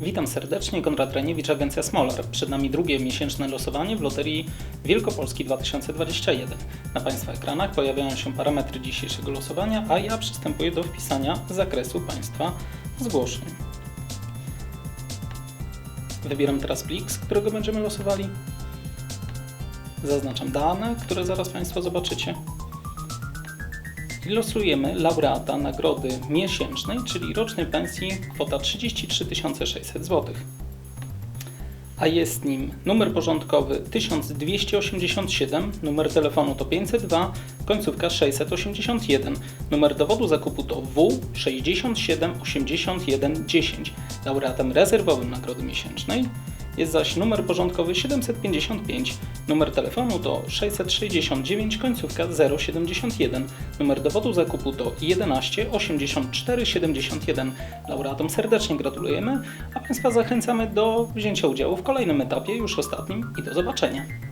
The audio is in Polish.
Witam serdecznie, Konrad Raniewicz, Agencja Smolar. Przed nami drugie miesięczne losowanie w Loterii Wielkopolski 2021. Na Państwa ekranach pojawiają się parametry dzisiejszego losowania, a ja przystępuję do wpisania zakresu Państwa zgłoszeń. Wybieram teraz plik, z którego będziemy losowali. Zaznaczam dane, które zaraz Państwo zobaczycie. Losujemy laureata nagrody miesięcznej, czyli rocznej pensji kwota 33 600 zł. A jest nim numer porządkowy 1287, numer telefonu to 502, końcówka 681, numer dowodu zakupu to W678110. Laureatem rezerwowym nagrody miesięcznej jest zaś numer porządkowy 755, numer telefonu to 669, końcówka 071, numer dowodu zakupu to 11 84 71. Laureatom serdecznie gratulujemy, a Państwa zachęcamy do wzięcia udziału w kolejnym etapie, już ostatnim i do zobaczenia.